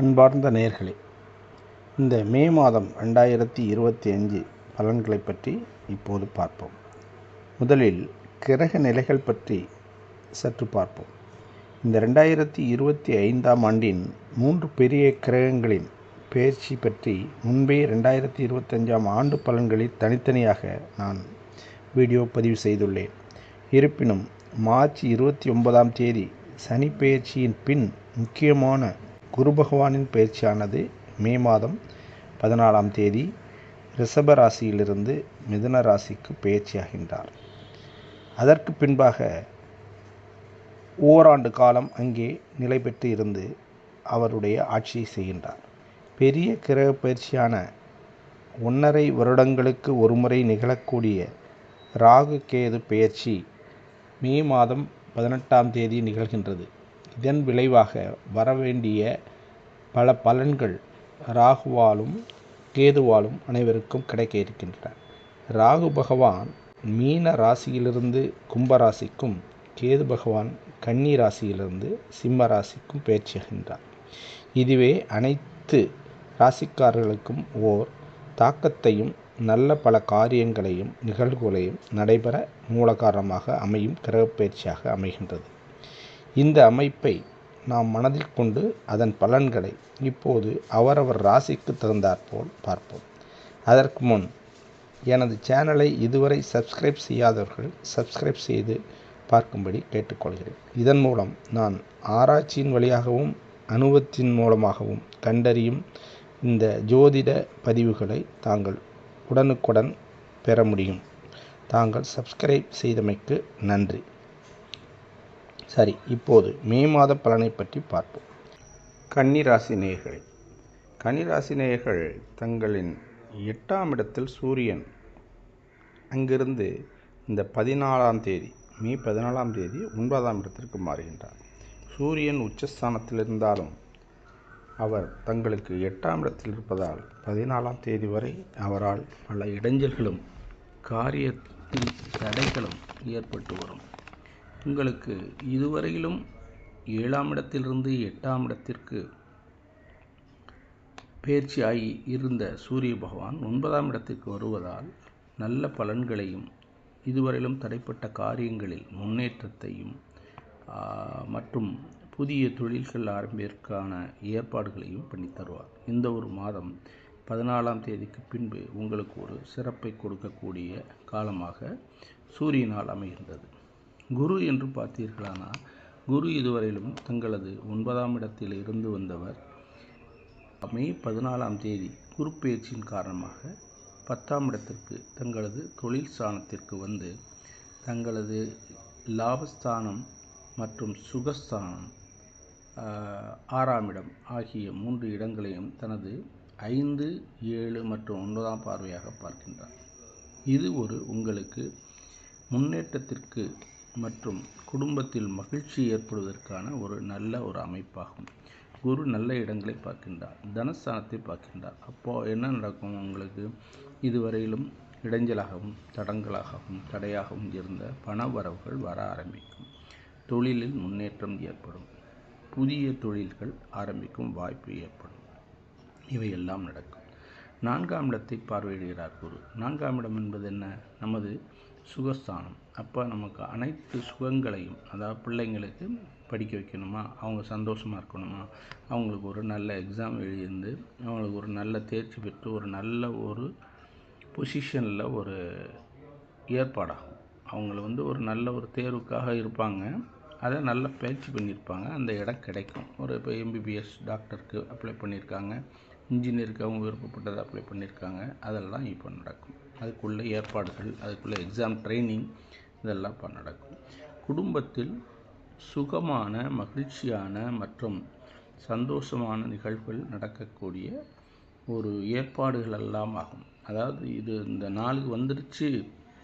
அன்பார்ந்த நேர்களே இந்த மே மாதம் ரெண்டாயிரத்தி இருபத்தி அஞ்சு பலன்களை பற்றி இப்போது பார்ப்போம். முதலில் கிரக நிலைகள் பற்றி சற்று பார்ப்போம். இந்த ரெண்டாயிரத்தி இருபத்தி ஐந்தாம் ஆண்டின் மூன்று பெரிய கிரகங்களின் பெயர்ச்சி பற்றி முன்பே ரெண்டாயிரத்தி இருபத்தஞ்சாம் ஆண்டு பலன்களில் தனித்தனியாக நான் வீடியோ பதிவு செய்துள்ளேன். இருப்பினும் மார்ச் இருபத்தி ஒன்பதாம் தேதி சனி பெயர்ச்சியின் பின் முக்கியமான குரு பகவானின் பயிற்சியானது மே மாதம் பதினாலாம் தேதி ரிஷப ராசியிலிருந்து மிதுன ராசிக்கு பயிற்சியாகின்றார் அதற்கு பின்பாக ஓராண்டு காலம் அங்கே நிலை பெற்று இருந்து அவருடைய ஆட்சியை செய்கின்றார். பெரிய கிரக பயிற்சியான ஒன்றரை வருடங்களுக்கு ஒருமுறை நிகழக்கூடிய ராகு கேது பெயர்ச்சி மே மாதம் பதினெட்டாம் தேதி நிகழ்கின்றது. இதன் விளைவாக வரவேண்டிய பல பலன்கள் ராகுவாலும் கேதுவாலும் அனைவருக்கும் கிடைக்க இருக்கின்றன ராகு பகவான் மீன ராசியிலிருந்து கும்பராசிக்கும் கேது பகவான் கன்னி ராசியிலிருந்து சிம்ம ராசிக்கும் பயிற்சியாகின்றார் இதுவே அனைத்து ராசிக்காரர்களுக்கும் ஓர் தாக்கத்தையும் நல்ல பல காரியங்களையும் நிகழ்வுகளையும் நடைபெற மூல காரணமாக அமையும் கிரகப்பயிற்சியாக அமைகின்றது. இந்த அமைப்பை நாம் மனதில் கொண்டு அதன் பலன்களை இப்போது அவரவர் ராசிக்கு தகுந்தாற்போல் பார்ப்போம். அதற்கு முன் எனது சேனலை இதுவரை சப்ஸ்கிரைப் செய்யாதவர்கள் சப்ஸ்கிரைப் செய்து பார்க்கும்படி கேட்டுக்கொள்கிறேன். இதன் மூலம் நான் ஆராய்ச்சியின் வழியாகவும் அனுபவத்தின் மூலமாகவும் கண்டறியும் இந்த ஜோதிட பதிவுகளை தாங்கள் உடனுக்குடன் பெற முடியும். தாங்கள் சப்ஸ்கிரைப் செய்தமைக்கு நன்றி. சரி இப்போது மே மாத பலனை பற்றி பார்ப்போம். கன்னிராசி நேயர்கள் கன்னிராசி நேயர்கள் தங்களின் எட்டாம் இடத்தில் சூரியன். அங்கிருந்து இந்த பதினாலாம் தேதி மே பதினாலாம் தேதி ஒன்பதாம் இடத்திற்கு மாறுகின்றார். சூரியன் உச்சஸ்தானத்தில் இருந்தாலும் அவர் தங்களுக்கு எட்டாம் இடத்தில் இருப்பதால் பதினாலாம் தேதி வரை அவரால் பல இடைஞ்சல்களும் காரியத்தின் தடைகளும் ஏற்பட்டு வரும். உங்களுக்கு இதுவரையிலும் ஏழாம் இடத்திலிருந்து எட்டாம் இடத்திற்கு பயிற்சியாகி இருந்த சூரிய பகவான் ஒன்பதாம் இடத்திற்கு வருவதால் நல்ல பலன்களையும் இதுவரையிலும் தடைப்பட்ட காரியங்களில் முன்னேற்றத்தையும் மற்றும் புதிய தொழில்கள் ஆரம்பிற்கான ஏற்பாடுகளையும் பண்ணித்தருவார் இந்த ஒரு மாதம் பதினாலாம் தேதிக்கு பின்பு உங்களுக்கு ஒரு சிறப்பை கொடுக்கக்கூடிய காலமாக சூரியனால் அமைகின்றது. குரு என்று பார்த்தீர்களானால் குரு இதுவரையிலும் தங்களது ஒன்பதாம் இடத்தில் இருந்து வந்தவர். மே பதினாலாம் தேதி குரு பயிற்சியின் காரணமாக பத்தாம் இடத்திற்கு தங்களது தொழில் ஸ்தானத்திற்கு வந்து தங்களது லாபஸ்தானம் மற்றும் சுகஸ்தானம் ஆறாம் இடம் ஆகிய மூன்று இடங்களையும் தனது ஐந்து ஏழு மற்றும் ஒன்பதாம் பார்வையாக பார்க்கின்றார். இது ஒரு உங்களுக்கு முன்னேற்றத்திற்கு மற்றும் குடும்பத்தில் மகிழ்ச்சி ஏற்படுவதற்கான ஒரு நல்ல ஒரு அமைப்பாகும். குரு நல்ல இடங்களை பார்க்கின்றார் தனஸ்தானத்தை பார்க்கின்றார். அப்போது என்ன நடக்கும் உங்களுக்கு? இதுவரையிலும் இடைஞ்சலாகவும் தடங்களாகவும் தடையாகவும் இருந்த பண வரவுகள் வர ஆரம்பிக்கும். தொழிலில் முன்னேற்றம் ஏற்படும். புதிய தொழில்கள் ஆரம்பிக்கும் வாய்ப்பு ஏற்படும். இவையெல்லாம் நடக்கும். நான்காம் இடத்தை பார்வையிடுகிறார் குரு. நான்காம் இடம் என்பது என்ன? நமது சுகஸ்தானம். அப்போ நமக்கு அனைத்து சுகங்களையும் அதாவது பிள்ளைங்களுக்கு படிக்க வைக்கணுமா? அவங்க சந்தோஷமாக இருக்கணுமா? அவங்களுக்கு ஒரு நல்ல எக்ஸாம் எழுதியிருந்து அவங்களுக்கு ஒரு நல்ல தேர்ச்சி பெற்று ஒரு நல்ல ஒரு பொசிஷனில் ஒரு ஏற்பாடாகும். அவங்கள வந்து ஒரு நல்ல ஒரு தேர்வுக்காக இருப்பாங்க. அதை நல்ல பயிற்சி பண்ணியிருப்பாங்க. அந்த இடம் கிடைக்கும். ஒரு இப்போ எம்பிபிஎஸ் டாக்டருக்கு அப்ளை பண்ணியிருக்காங்க. இன்ஜினியருக்கு அவங்க விருப்பப்பட்டதை அப்ளை பண்ணியிருக்காங்க. அதெல்லாம் இப்போ நடக்கும். அதுக்குள்ள ஏற்பாடுகள் அதுக்குள்ளே எக்ஸாம் ட்ரைனிங் இதெல்லாம் இப்போ நடக்கும். குடும்பத்தில் சுகமான மகிழ்ச்சியான மற்றும் சந்தோஷமான நிகழ்வுகள் நடக்கக்கூடிய ஒரு ஏற்பாடுகள் எல்லாம் ஆகும். அதாவது இது இந்த நாளுக்கு வந்துருச்சு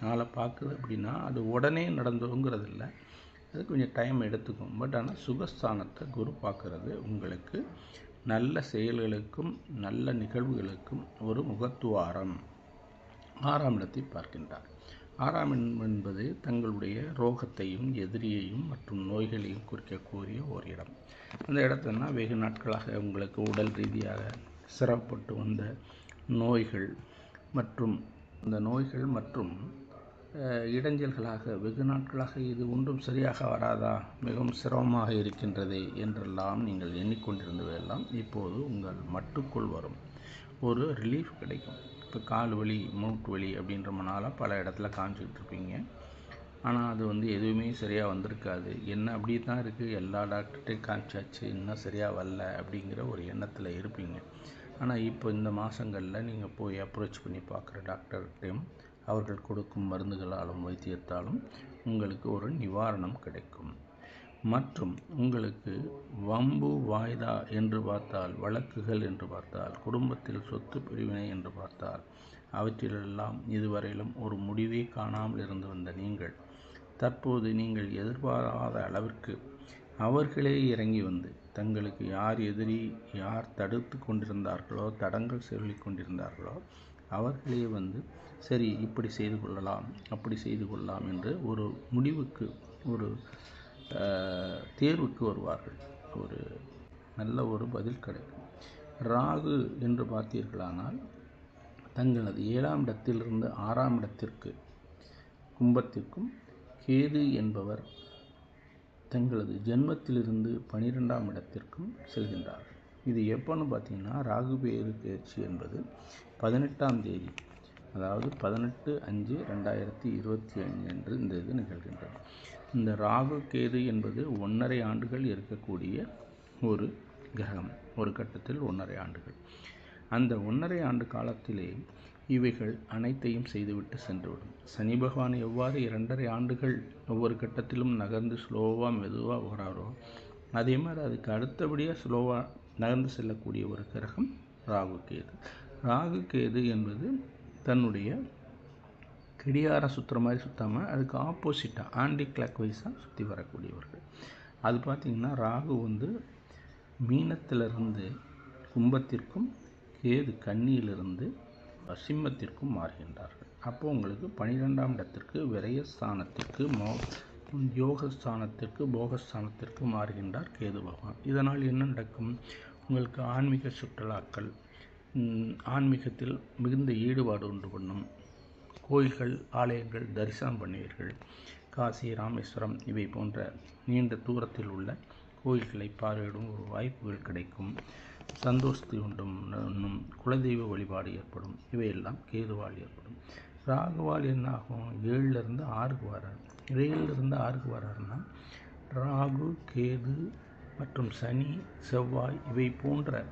நாளை பார்க்குது அப்படின்னா அது உடனே நடந்துருங்கிறது இல்லை அது கொஞ்சம் டைம் எடுத்துக்கும். பட் ஆனால் சுகஸ்தானத்தை குரு பார்க்குறது உங்களுக்கு நல்ல செயல்களுக்கும் நல்ல நிகழ்வுகளுக்கும் ஒரு முகத்துவாரம். ஆறாம் இடத்தை பார்க்கின்றார். ஆறாம் இடம் என்பது தங்களுடைய ரோகத்தையும் எதிரியையும் மற்றும் நோய்களையும் குறிக்கக்கூடிய ஒரு இடம். அந்த இடத்துலனா வெகு நாட்களாக உங்களுக்கு உடல் ரீதியாக சிரமப்பட்டு வந்த நோய்கள் மற்றும் அந்த நோய்கள் மற்றும் இடைஞ்சல்களாக வெகு நாட்களாக இது ஒன்றும் சரியாக வராதா? மிகவும் சிரமமாக இருக்கின்றதே என்றெல்லாம் நீங்கள் எண்ணிக்கொண்டிருந்தவையெல்லாம் இப்போது உங்கள் மட்டுக்குள் வரும். ஒரு ரிலீஃப் கிடைக்கும். இப்போ கால் வலி மூட்டு வலி அப்படின்றமனால பல இடத்துல காமிச்சிக்கிட்டு இருப்பீங்க ஆனால் அது வந்து எதுவுமே சரியாக வந்திருக்காது. என்ன அப்படி தான் இருக்குது எல்லா டாக்டர்கிட்டையும் காமிச்சாச்சு. இன்னும் சரியாக வரல அப்படிங்கிற ஒரு எண்ணத்தில் இருப்பீங்க. ஆனால் இப்போ இந்த மாதங்களில் நீங்கள் போய் அப்ரோச் பண்ணி பார்க்குற டாக்டர்கிட்டையும் அவர்கள் கொடுக்கும் மருந்துகளாலும் வைத்தியத்தாலும் உங்களுக்கு ஒரு நிவாரணம் கிடைக்கும். மற்றும் உங்களுக்கு வம்பு வாய்தா என்று பார்த்தால் வழக்குகள் என்று பார்த்தால் குடும்பத்தில் சொத்து பிரிவினை என்று பார்த்தால் அவற்றிலெல்லாம் இதுவரையிலும் ஒரு முடிவே காணாமல் இருந்து வந்த நீங்கள் தற்போது நீங்கள் எதிர்பாராத அளவிற்கு அவர்களே இறங்கி வந்து தங்களுக்கு யார் எதிரி யார் தடுத்து கொண்டிருந்தார்களோ தடங்கள் சொல்லிக் கொண்டிருந்தார்களோ அவர்களே வந்து சரி இப்படி செய்து கொள்ளலாம் அப்படி செய்து கொள்ளலாம் என்று ஒரு முடிவுக்கு ஒரு தேர்வுக்கு வருவார்கள். ஒரு நல்ல ஒரு பதில் கிடைக்கும். ராகு என்று பார்த்தீர்களானால் தங்களது ஏழாம் இடத்திலிருந்து ஆறாம் இடத்திற்கு கும்பத்திற்கும் கேது என்பவர் தங்களது ஜென்மத்திலிருந்து பனிரெண்டாம் இடத்திற்கும் செல்கின்றார்கள் இது எப்போன்னு பார்த்தீங்கன்னா ராகு பேரு பயிற்சி என்பது பதினெட்டாம் தேதி அதாவது பதினெட்டு அஞ்சு ரெண்டாயிரத்தி இருபத்தி அஞ்சு அன்று இந்த இது நிகழ்கின்றது. இந்த ராகு கேது என்பது ஒன்றரை ஆண்டுகள் இருக்கக்கூடிய ஒரு கிரகம் ஒரு கட்டத்தில் ஒன்றரை ஆண்டுகள். அந்த ஒன்றரை ஆண்டு காலத்திலே இவைகள் அனைத்தையும் செய்துவிட்டு சென்றுவிடும். சனி பகவான் எவ்வாறு இரண்டரை ஆண்டுகள் ஒவ்வொரு கட்டத்திலும் நகர்ந்து ஸ்லோவாக மெதுவாக வராரோ அதே மாதிரி அதுக்கு அடுத்தபடியாக ஸ்லோவாக நகர்ந்து செல்லக்கூடிய ஒரு கிரகம் ராகு கேது. ராகு கேது என்பது தன்னுடைய கிடியாரம் சுற்றுற மாதிரி சுற்றாமல் அதுக்கு ஆப்போசிட்டாக ஆன்டி கிளாக் வைஸாக சுற்றி வரக்கூடியவர்கள். அது பார்த்திங்கன்னா ராகு வந்து மீனத்திலிருந்து கும்பத்திற்கும் கேது கன்னியிலிருந்து சிம்மத்திற்கும் மாறுகின்றார்கள். அப்போது உங்களுக்கு பனிரெண்டாம் இடத்திற்கு விரயஸ்தானத்திற்கு மோ யோகஸ்தானத்திற்கு போகஸ்தானத்திற்கு மாறுகின்றார் கேது பகவான். இதனால் என்ன நடக்கும்? உங்களுக்கு ஆன்மீக சுற்றுலாக்கள் ஆன்மீகத்தில் மிகுந்த ஈடுபாடு உண்டு பண்ணும். கோயில்கள் ஆலயங்கள் தரிசனம் பண்ணுவீர்கள் காசி ராமேஸ்வரம் இவை போன்ற நீண்ட தூரத்தில் உள்ள கோயில்களை பார்வையிடும் ஒரு வாய்ப்புகள் கிடைக்கும். சந்தோஷத்தை உண்டும் உண்ணும் குலதெய்வ வழிபாடு ஏற்படும். இவையெல்லாம் கேதுவால் ஏற்படும். ராகுவால் என்ன ஆகும் ஏழுலேருந்து ஆறுக்கு வரார். ஏழுலேருந்து ஆறுக்கு வராருன்னா ராகு கேது மற்றும் சனி செவ்வாய் இவை போன்ற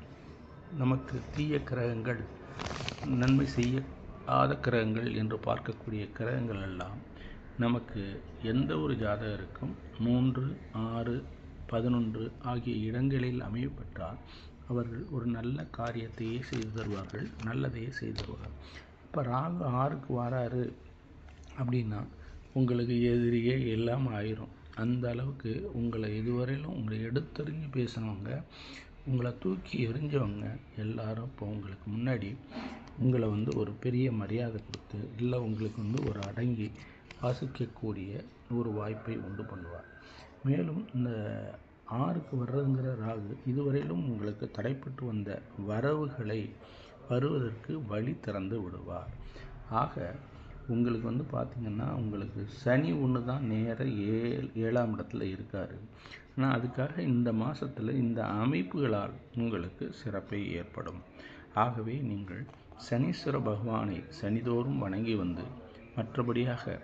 நமக்கு தீய கிரகங்கள் நன்மை செய்ய ஆத கிரகங்கள் என்று பார்க்கக்கூடிய கிரகங்கள் எல்லாம் நமக்கு எந்த ஒரு ஜாதகருக்கும் மூன்று ஆறு பதினொன்று ஆகிய இடங்களில் அமையப்பட்டால் அவர்கள் ஒரு நல்ல காரியத்தையே செய்து தருவார்கள் நல்லதையே செய்து தருவார்கள். இப்போ ராகு ஆறுக்கு வராரு அப்படின்னா உங்களுக்கு எதிரியே எல்லாம் ஆயிரும். அந்த அளவுக்கு உங்களை இதுவரையிலும் உங்களை எடுத்தறிஞ்சு பேசினவங்க உங்களை தூக்கி எறிஞ்சவங்க எல்லாரும் இப்போ உங்களுக்கு முன்னாடி உங்களை வந்து ஒரு பெரிய மரியாதை கொடுத்து இல்லை உங்களுக்கு வந்து ஒரு அடங்கி வாசிக்கக்கூடிய ஒரு வாய்ப்பை உண்டு பண்ணுவார். மேலும் இந்த ஆறுக்கு வர்றதுங்கிற ராகு இதுவரையிலும் உங்களுக்கு தடைப்பட்டு வந்த வரவுகளை வருவதற்கு வழி திறந்து விடுவார். ஆக உங்களுக்கு வந்து பார்த்திங்கன்னா உங்களுக்கு சனி ஒன்று தான் நேர ஏழ் ஏழாம் இடத்துல இருக்கார். ஆனால் அதுக்காக இந்த மாதத்தில் இந்த அமைப்புகளால் உங்களுக்கு சிறப்பை ஏற்படும். ஆகவே நீங்கள் சனீஸ்வர பகவானை சனிதோறும் வணங்கி வந்து மற்றபடியாக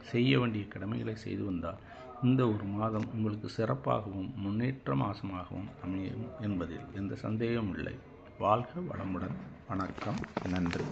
செய்ய வேண்டிய கடமைகளை செய்து வந்தால் இந்த ஒரு மாதம் உங்களுக்கு சிறப்பாகவும் முன்னேற்ற மாதமாகவும் அமையும் என்பதில் எந்த சந்தேகமும் இல்லை. வாழ்க வளமுடன். வணக்கம். நன்றி.